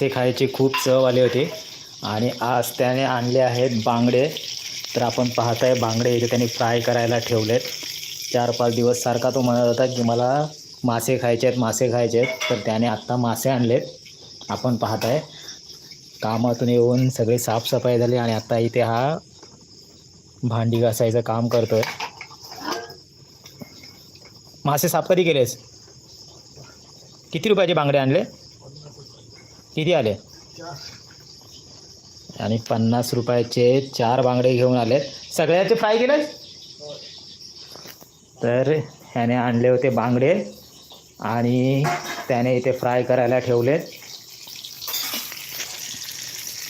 ते खायचे खूप चव आले होते. आणि आज त्याने आणले आहेत बांगडे. तर आपण पाहत आहे बांगडे इथे त्यांनी फ्राय करायला ठेवलेत. चार पाच दिवस सारखा तो म्हणत होता की मला मासे खायचे आहेत मासे खायचे आहेत. तर त्याने आत्ता मासे आणलेत. आपण पाहत आहे कामातून येऊन सगळी साफसफाई झाली आणि आता इथे हा भांडी घासायचं काम करतो आहे मासे साफ कधी केलेस? किती रुपयाचे बांगडे आणले? किती आले? आणि पन्नास रुपयाचे चार बांगडे घेऊन आले. सगळ्याचे फ्राय केलेस तर ह्याने आणले होते बांगडे आणि त्याने इथे फ्राय करायला ठेवले.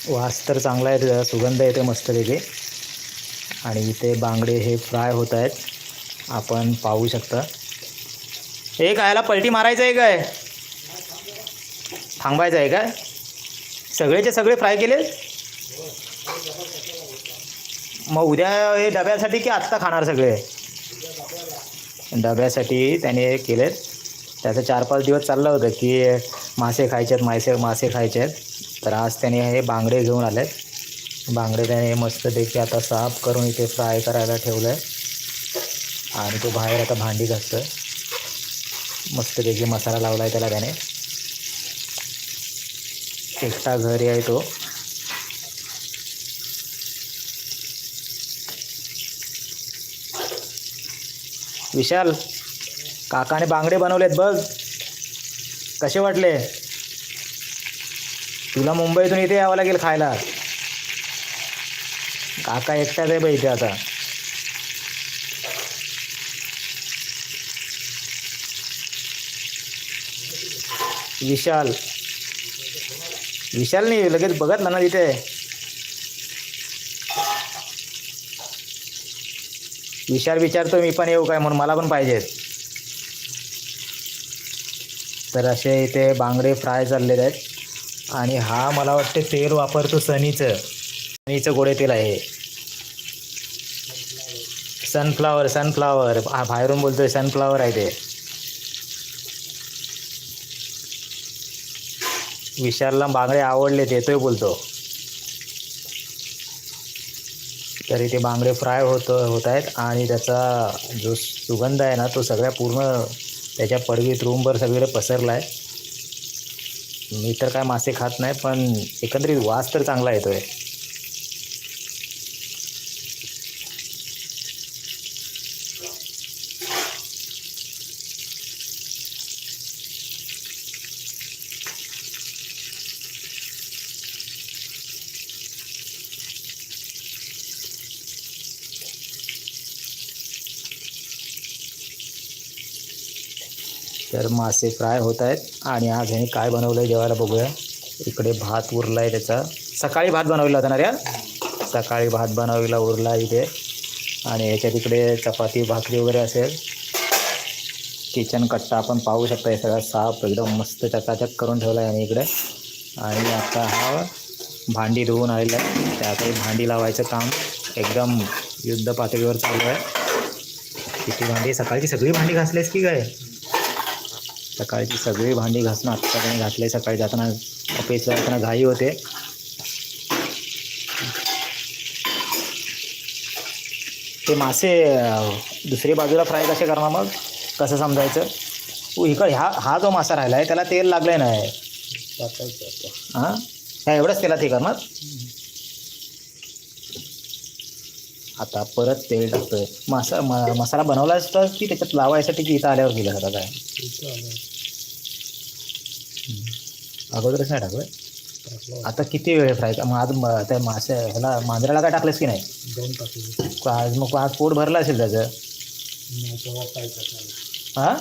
वास तर चांगला आहे त्याचा सुगंध येते मस्त तिथे आणि इथे बांगडे हे फ्राय होत आहेत. आपण पाहू शकता. हे खायला पलटी मारायचं आहे काय? थांबायचं आहे काय सगळेचे सगळे फ्राय केले? मग उद्या हे डब्यासाठी की आत्ता खाणार सगळे? डब्यासाठी त्याने केलेत. त्याचं चार पाच दिवस चाललं होतं की मासे खायचे आहेत मासे मासे खायचे आहेत तर आज त्याने हे बांगडे घेऊन आलेत. बांगडे त्याने मस्तपैकी आता साफ करून इथे फ्राय करायला ठेवलं आहे आणि तो बाहेर आता भांडी घासतोय. मस्तपैकी मसाला लावला आहे त्याला त्याने. एकटा घरी आहे तो. विशाल काकाने बांगडे बनवलेत बघ. कसे वाटले? तुला मुंबईतून इथे यावं लागेल खायला. काका एकटाच आहे बाई इथे आता. विशाल विशाल नाही लगेच बघत ना तिथे विचार विचारतो मी पण येऊ काय? म्हणून मला पण पाहिजेत तर असे इथे बांगडे फ्राय चाललेले आहेत. आणि हा मला वाटते तेल वापरतो सनीचं. सनीचं गोडे तेल आहे सनफ्लावर सनफ्लावर. हा बाहेरून बोलतोय सनफ्लावर आहे ते. विशालला बांगडे आवडले येतोय बोलतो. तरी ते बांगडे फ्राय होत होत आहेत आणि त्याचा जो सुगंध आहे ना तो सगळ्या पूर्ण त्याच्या पडवीत रूमभर सगळीकडे पसरला आहे मी तर काय मासे खात नाही पण एकंदरीत वास तर चांगला येतो आहे तर मासे फ्राय होत आहेत. आणि आज ह्याने काय बनवलं आहे जेवायला बघूया. इकडे भात उरला आहे त्याचा. सकाळी भात बनवला होता ना रे? सकाळी भात बनवलेला उरला इथे. आणि याच्यात इकडे चपाती भाकरी वगैरे असेल. किचन कट्टा आपण पाहू शकता हे सगळं साफ एकदम मस्त चकाचक करून ठेवला आहे आणि इकडे. आणि आता हा भांडी धुवून आलेला आहे. त्यातही भांडी लावायचं काम. एकदम युद्ध पातळीवर चालू आहे. किती भांडी? सकाळची सगळी भांडी घासलीस की काय? सकाळची सगळी भांडी घासणं आत्ता त्याने घातले सकाळी जाताना. ऑफिसला जाताना घाई होते. ते मासे दुसरी बाजूला फ्राय कसे करणार मग? कसं समजायचं? उ, इकडे हा हा जो मासा राहिला आहे त्याला तेल लागलं नाही हां? ह्या एवढंच तेलात हे करणार? आता परत तेल टाकतोय. मासा म- मसाला बनवला असता की त्याच्यात लावायसाठी की इथं आल्यावर गेलं आता काय? अगोदरच नाही टाकलं? आता किती वेळ फ्राय मग आज त्या मासे ह्याला मांजराला काय टाकलंस की नाही? आज मग आज पोट भरलं असेल त्याचं. हां?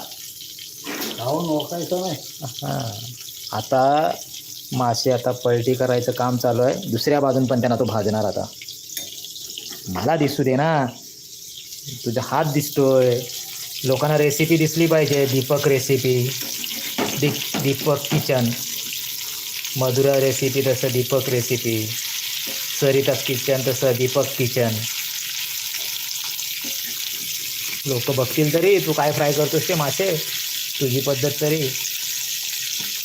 नाही. हां. आता मासे आता पलटी करायचं काम चालू आहे. दुसऱ्या बाजून पण त्यांना तो भाजणार आता. मला दिसू दे ना. तुझा हात दिसतोय. लोकांना रेसिपी दिसली पाहिजे Deepak recipe Deep Deepak kitchen Madhura recipe तसं दीपक रेसिपी सरिता किचन तसं दीपक किचन लोक बघतील तरी तू काय फ्राय करतोस ते मासे? तुझी पद्धत तरी.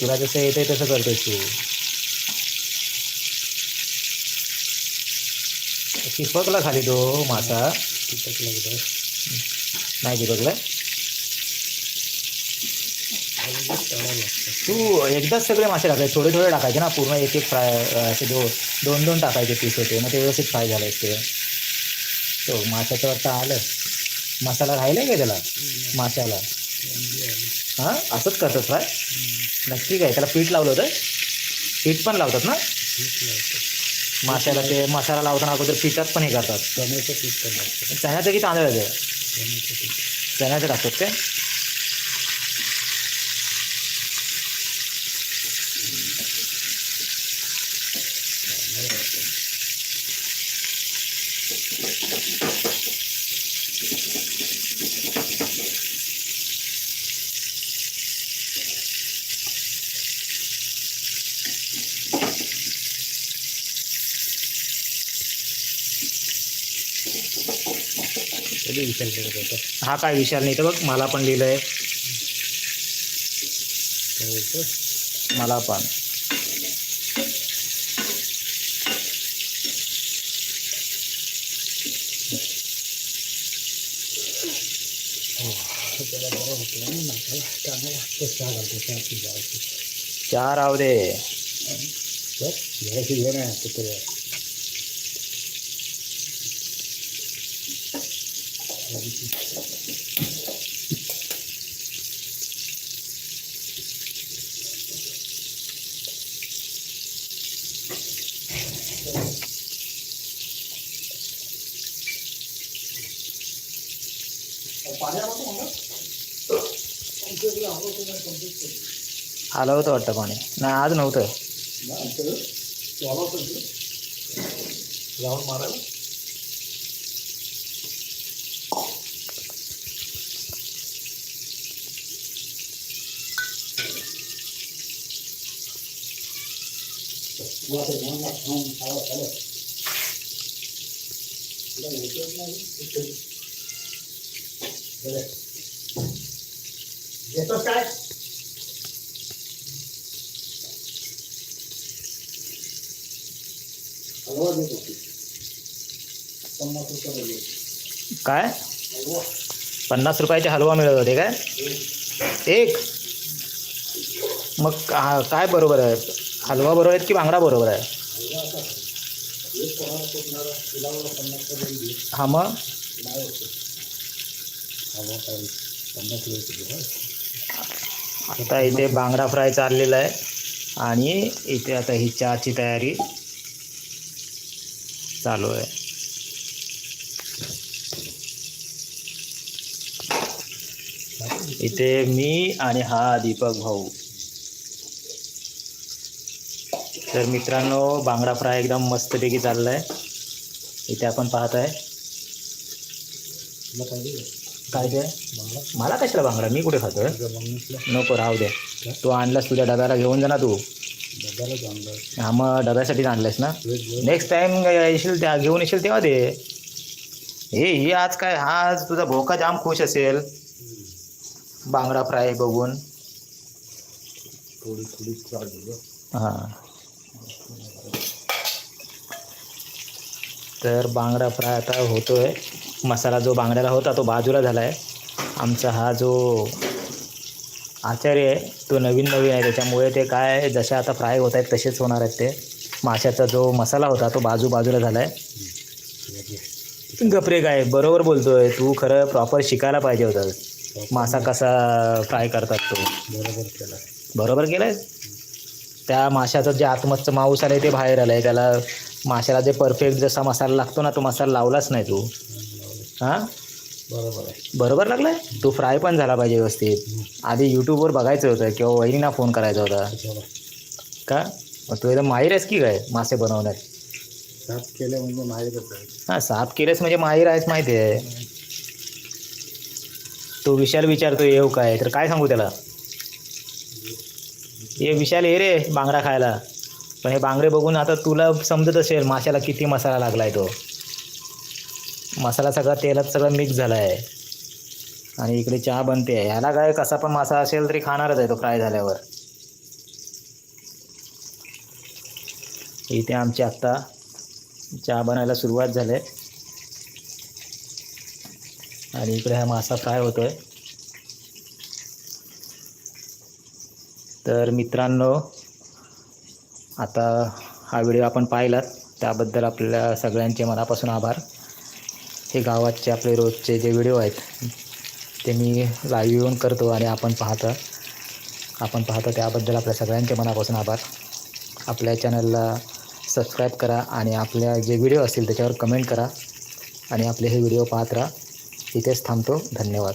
तुला जसं येते तसं करतोस तू. चिपकला खाली तो मासा. चिपकला एकदा. नाही चिपकला तू एकदाच सगळे मासे टाकायचे. थोडे थोडे टाकायचे ना पूर्ण एक एक फ्राय असे दो दोन दोन टाकायचे पीस होते. मग ते व्यवस्थित फ्राय झाले ते तो माशाचं वाटतं आलं. मसाला राहिला का त्याला? माशाला? हां? असंच करतात फ्राय नक्की काय? त्याला पीठ लावलं होतं? पीठ पण लावतात ना? पीठ लावतात. माशाला ते मसाला लावताना अगोदर पिठात पण हे करतात. चण्याचं पीठ पण लागतं चण्याचं की तांदळाचं? चण्याचं टाकतात ते कधी विचार करत होता? हा काय विशाल नाही तर बघ मला पण लिहिलं आहे मला पण. त्याला बरं होतं ना नाकाला त्याला लागतं चहा घालतो चहा ती जायची चार राहू दे तर घ्यायची घे नाही आता तरी येतोस काय? हलवा देतो रुपये काय पन्नास रुपयाचे हलवा मिळत होते काय? एक. मग काय बरोबर आहे? हलवा बरोबर आहेत की बांगडा बरोबर आहे? हा मग? आता इथे बांगडा फ्राय चाललेला आहे. आणि इथे आता ही चहाची तयारी चालू आहे. इथे मी आणि हा दीपक भाऊ. तर मित्रांनो बांगडा फ्राय एकदम मस्तपैकी चालला आहे इथे आपण पाहत आहे काय ते? मला कशाला बांगडा? मी कुठे मम्मीला नको राहू दे. तू आणलास तुझ्या डब्याला घेऊन जा ना तू. हा मग डब्यासाठीच आणलंयस ना? नेक्स्ट टाइम येशील त्या घेऊन येशील तेव्हा दे. हे ही आज काय? हा आज तुझा भोका जाम खुश असेल. बांगडा फ्राय बघून. थोडी थोडी हां. तर बांगडा फ्राय आता होतोय. मसाला जो बांगड्याला होता तो बाजूला झाला आहे आमचा हा जो आचार्य आहे तो नवीन नवीन आहे. त्याच्यामुळे ते काय जसे आता फ्राय होत आहेत तसेच होणार आहेत ते. माशाचा जो मसाला होता तो बाजू बाजूला झाला आहे गपरे काय बरोबर बोलतोय. तू खरं प्रॉपर शिकायला पाहिजे होतं. मासा कसा फ्राय करतात तो. बरोबर केला बरोबर केलं आहे त्या माशाचं जे आतमधचं मांस आलं आहे ते बाहेर आलं आहे त्याला माशाला जे परफेक्ट जसा मसाला लागतो ना तो मसाला लावलाच नाही तू. हां? बरोबर आहे. बरोबर लागला आहे तू फ्राय पण झाला पाहिजे व्यवस्थित. आधी यूट्यूबवर बघायचं होतं किंवा वहिनीना फोन करायचा होता. का? मग तू एकदम माहीर आहेस की काय मासे बनवण्यात? साफ केलं म्हणजे आहे. हां साफ केलेस म्हणजे माहीर आहेस माहिती आहे. तो विशाल विचारतो येऊ काय? तर काय सांगू त्याला? ये विशाल ये रे बांगडा खायला. पण हे बांगडे बघून आता तुला समजत असेल माशाला किती मसाला लागला आहे तो. मसाला सगळा तेलात सगळं मिक्स झाला आहे आणि इकडे चहा बनते आहे ह्याला काय कसा पण मासा असेल तरी खाणारच आहे तो फ्राय झाल्यावर. इथे आमची आत्ता चहा बनायला सुरुवात झाली. आहे आणि इकडे हा मासा फ्राय आहे तर मित्रांनो आता हा व्हिडिओ आपण पाहिलात त्याबद्दल आपल्या सगळ्यांचे मनापासून आभार. हे गावाचे आपले रोजचे जे व्हिडिओ आहेत ते मी लाईव्ह येऊन करतो आणि आपण पाहता. आपण पाहतो त्याबद्दल आपल्या सगळ्यांचे मनापासून आभार. आपल्या चॅनलला सबस्क्राईब करा आणि आपल्या जे व्हिडिओ असतील त्याच्यावर कमेंट करा आणि आपले हे व्हिडिओ पाहत राहा. इथेच थांबतो. धन्यवाद.